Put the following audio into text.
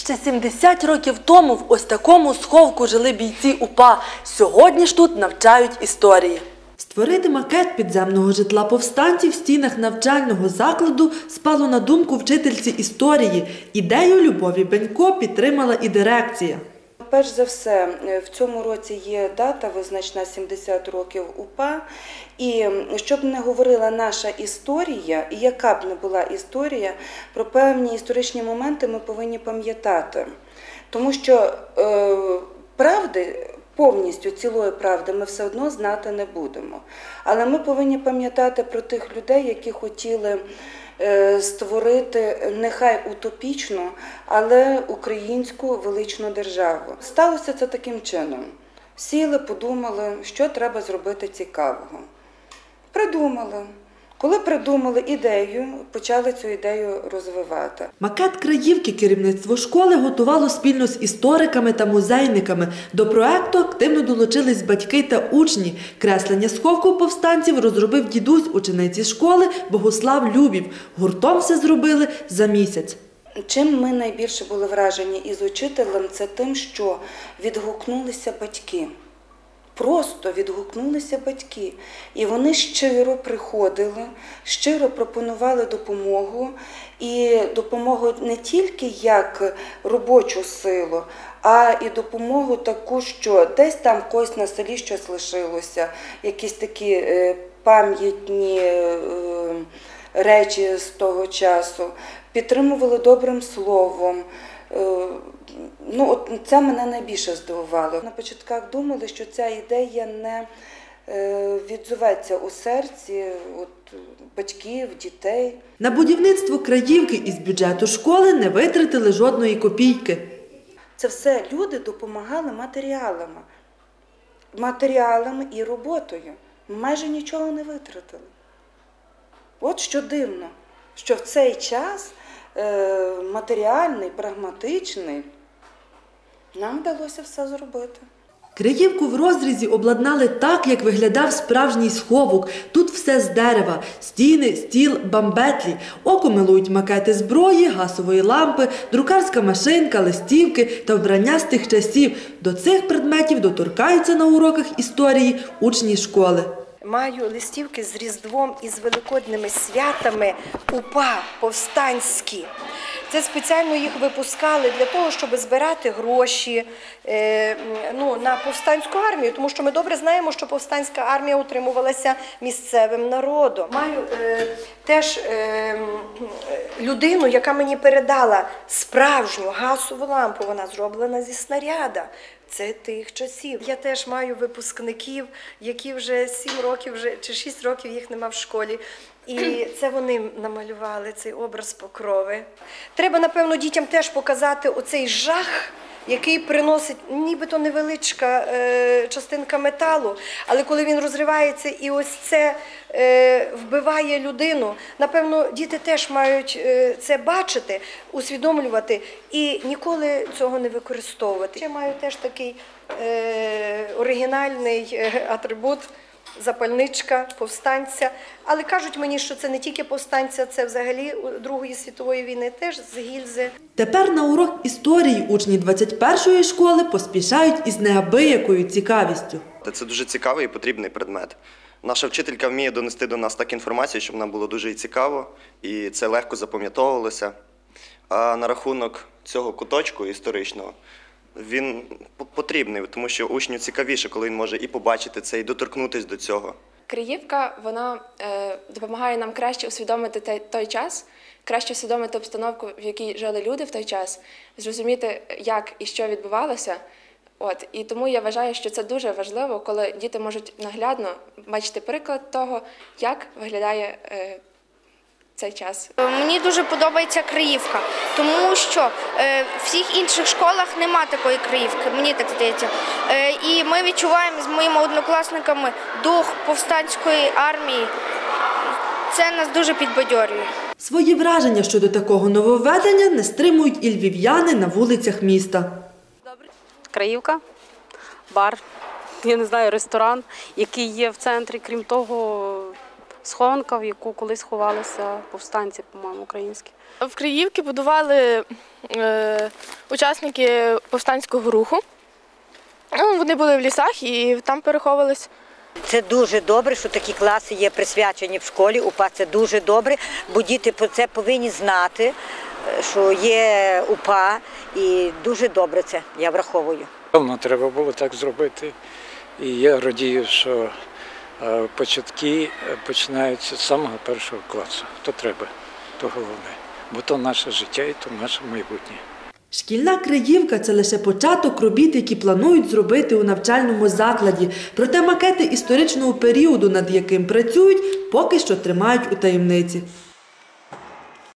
Ще 70 років тому в ось такому сховку жили бійці УПА. Сьогодні ж тут навчають історії. Створити макет підземного житла повстанців в стінах навчального закладу спало на думку вчительці історії. Ідею Любові Бенько підтримала і дирекція. Перш за все, е, в цьому році є дата визначена 70 років УПА. І щоб не говорила наша історія, і яка б не була історія, про певні історичні моменти ми повинні пам'ятати. Тому що е, правди, повністю цілої правди, ми все одно знати не будемо. Але ми повинні пам'ятати про тих людей, які хотіли створити нехай утопічну, але українську величну державу. Сталося це таким чином. Сіли, подумали, що треба зробити цікавого. Придумали. Коли придумали ідею, почали цю ідею розвивати. Макет краївки керівництво школи готувало спільно з істориками та музейниками. До проекту активно долучились батьки та учні. Креслення сховку повстанців розробив дідусь учениці школи Богослав Любів. Гуртом все зробили за місяць. Чим ми найбільше були вражені із учителем, це тим, що відгукнулися батьки. Просто відгукнулися батьки. І вони щиро приходили, щиро пропонували допомогу. І допомогу не тільки як робочу силу, а і допомогу таку, що десь там когось на селі щось лишилося, якісь такі е, пам'ятні е, речі з того часу, підтримували добрим словом. Е, Ну, от це мене найбільше здивувало. На початках думали, що ця ідея не е, відзоветься у серці от, батьків, дітей. На будівництво краївки із бюджету школи не витратили жодної копійки. Це все люди допомагали матеріалами, матеріалами і роботою. Майже нічого не витратили. От що дивно, що в цей час матеріальний, прагматичний, нам вдалося все зробити. Криївку в розрізі обладнали так, як виглядав справжній сховок. Тут все з дерева: стіни, стіл, бамбетлі. Око милують макети зброї, гасової лампи, друкарська машинка, листівки та вбрання з тих часів. До цих предметів доторкаються на уроках історії учні школи. Маю листівки з Різдвом і з великодними святами УПА повстанські. Це спеціально їх випускали для того, щоб збирати гроші е, ну, на повстанську армію, тому що ми добре знаємо, що повстанська армія утримувалася місцевим народом. Маю е, теж е, людину, яка мені передала справжню газову лампу. Вона зроблена зі снаряда. Це тих часів. Я теж маю випускників, які вже 7 років чи 6 років їх нема в школі. І це вони намалювали цей образ покрови. Треба, напевно, дітям теж показати оцей жах, який приносить нібито невеличка е, частинка металу, але коли він розривається і ось це е, вбиває людину, напевно, діти теж мають е, це бачити, усвідомлювати і ніколи цього не використовувати. Я маю теж такий е, оригінальний е, атрибут. Запальничка, повстанця, але кажуть мені, що це не тільки повстанця, це взагалі Другої світової війни теж з гільзи. Тепер на урок історії учні 21-ї школи поспішають із неабиякою цікавістю. Це дуже цікавий і потрібний предмет. Наша вчителька вміє донести до нас так інформацію, щоб нам було дуже і цікаво, і це легко запам'ятовувалося. А на рахунок цього куточку історичного, він потрібний, тому що учню цікавіше, коли він може і побачити це, і доторкнутися до цього. Криївка вона е, допомагає нам краще усвідомити те- той час, краще усвідомити обстановку, в якій жили люди в той час, зрозуміти, як і що відбувалося. От і тому я вважаю, що це дуже важливо, коли діти можуть наглядно бачити приклад того, як виглядає е, цей час. Мені дуже подобається Криївка, тому що е, в всіх інших школах нема такої Криївки, мені так здається. Е, і ми відчуваємо з моїми однокласниками дух повстанської армії. Це нас дуже підбадьорює. Свої враження щодо такого нововведення не стримують і львів'яни на вулицях міста. Краївка, бар, я не знаю, ресторан, який є в центрі. Крім того, схованка, в яку колись ховалися повстанці, по-моєму, українські. В Криївці будували е, учасники повстанського руху. Ну, вони були в лісах і там переховувались. Це дуже добре, що такі класи є присвячені в школі. УПА це дуже добре, бо діти про це повинні знати, е, що є УПА, і дуже добре це я враховую. Давно треба було так зробити. І я радію, що початки е, починаються з самого першого класу. То треба, то головне. Бо то наше життя і то наше майбутнє. Шкільна Криївка це лише початок робіт, які планують зробити у навчальному закладі. Проте макети історичного періоду, над яким працюють, поки що тримають у таємниці.